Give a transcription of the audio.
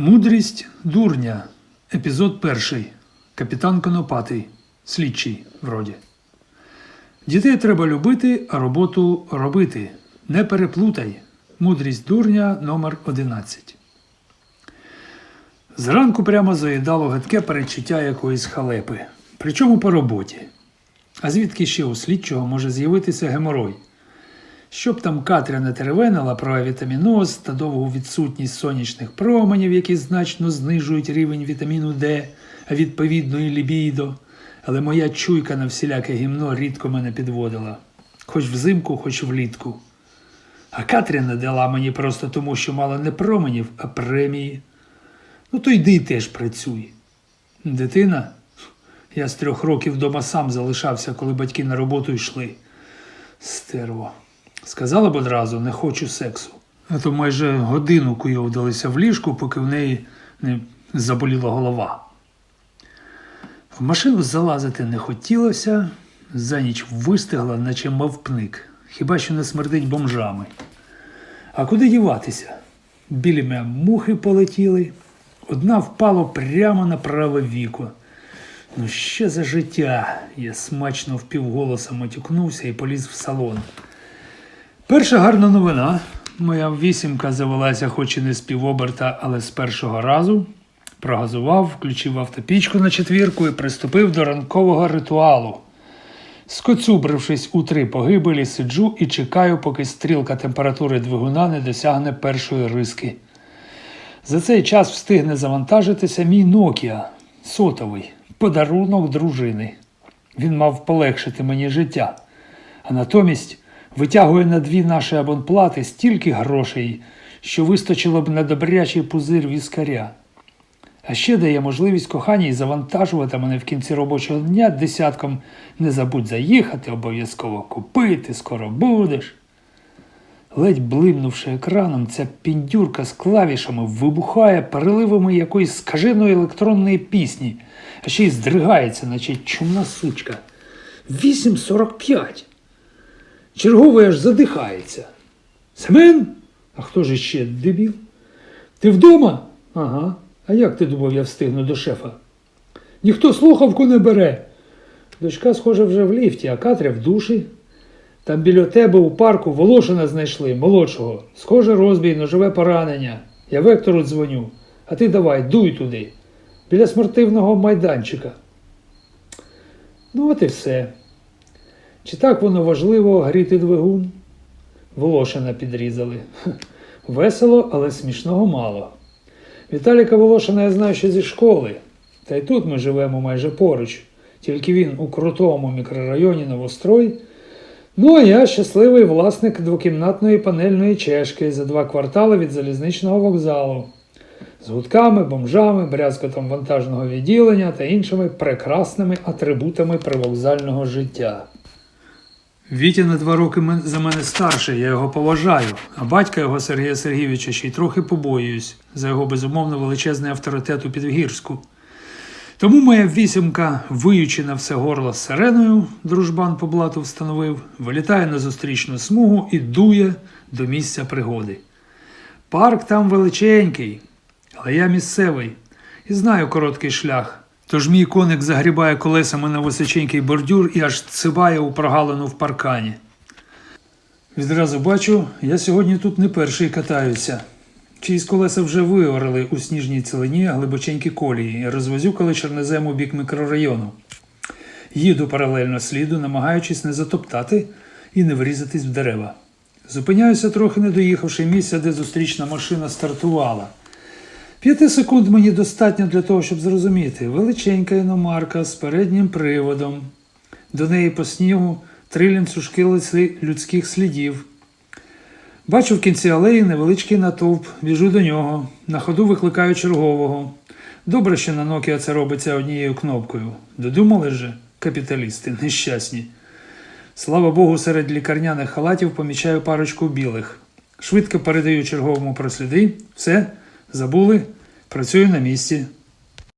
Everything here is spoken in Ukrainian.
Мудрість дурня. Епізод перший. Капітан Конопатий. Слідчий вроді. Дітей треба любити, а роботу робити. Не переплутай. Мудрість дурня номер 11. Зранку прямо заїдало гидке передчуття якоїсь халепи. Причому по роботі. А звідки ще у слідчого може з'явитися геморой? Щоб там Катря не теревенила про авітаміноз та довгу відсутність сонячних променів, які значно знижують рівень вітаміну Д, а відповідно і лібідо. Але моя чуйка на всіляке гімно рідко мене підводила. Хоч взимку, хоч влітку. А Катря не дала мені просто тому, що мала не променів, а премії. Ну то йди теж працюй. Дитина? Я з трьох років вдома сам залишався, коли батьки на роботу йшли. Стерво. Сказала б одразу, не хочу сексу. А то майже годину куйовдалися в ліжку, поки в неї не заболіла голова. В машину залазити не хотілося, за ніч вистигла, наче мавпник, хіба що не смердить бомжами. А куди діватися? Білі мене мухи полетіли, одна впала прямо на праве віко. Ну, що за життя? Я смачно впівголоса матюкнувся і поліз в салон. Перша гарна новина. Моя вісімка завелася хоч і не з півоберта, але з першого разу. Прогазував, включив автопічку на четвірку і приступив до ранкового ритуалу. Скоцюбрившись у три погибелі, сиджу і чекаю, поки стрілка температури двигуна не досягне першої риски. За цей час встигне завантажитися мій Nokia сотовий, подарунок дружини. Він мав полегшити мені життя, а натомість витягує на дві наші абонплати стільки грошей, що вистачило б на добрячий пузир віскаря. А ще дає можливість коханій завантажувати мене в кінці робочого дня десятком не забудь заїхати, обов'язково купити, скоро будеш. Ледь блимнувши екраном, ця піндюрка з клавішами вибухає переливами якоїсь скаженої електронної пісні, а ще й здригається, наче чумна сучка. 8.45. Черговий аж задихається. Семен? А хто ж іще дебіл? Ти вдома? Ага. А як ти думав, я встигну до шефа? Ніхто слухавку не бере. Дочка, схоже, вже в ліфті, а Катря в душі. Там біля тебе у парку Волошина знайшли, молодшого. Схоже, розбій, ножове поранення. Я вектору дзвоню. А ти давай, дуй туди. Біля спортивного майданчика. Ну, от і все. Чи так воно важливо гріти двигун? Волошина підрізали. Весело, але смішного мало. Віталіка Волошина я знаю ще зі школи. Та й тут ми живемо майже поруч, тільки він у крутому мікрорайоні Новострой. Ну, а я щасливий власник двокімнатної панельної чешки за два квартали від залізничного вокзалу. З гудками, бомжами, брязкотом вантажного відділення та іншими прекрасними атрибутами привокзального життя. Вітя на два роки за мене старший, я його поважаю, а батька його Сергія Сергійовича ще й трохи побоююсь за його безумовно величезний авторитет у Підгірську. Тому моя вісімка, виючи на все горло сиреною, дружбан по блату встановив, вилітає на зустрічну смугу і дує до місця пригоди. Парк там величенький, але я місцевий і знаю короткий шлях. Тож мій коник загрібає колесами на височенький бордюр і аж цибає у прогалину в паркані. Відразу бачу, я сьогодні тут не перший катаюся. Чиїсь колеса вже виорали у сніжній цілині глибоченькі колії розвозюкали чорнозем у бік мікрорайону. Їду паралельно сліду, намагаючись не затоптати і не врізатись в дерева. Зупиняюся трохи не доїхавши місця, де зустрічна машина стартувала. П'яти секунд мені достатньо для того, щоб зрозуміти. Величенька іномарка з переднім приводом. До неї по снігу три ланцюжки лици людських слідів. Бачу в кінці алеї невеличкий натовп, біжу до нього, на ходу викликаю чергового. Добре, що на Nokia це робиться однією кнопкою. Додумали же, капіталісти, нещасні. Слава Богу, серед лікарняних халатів помічаю парочку білих. Швидко передаю черговому про сліди. Все, забули, працюю на місці.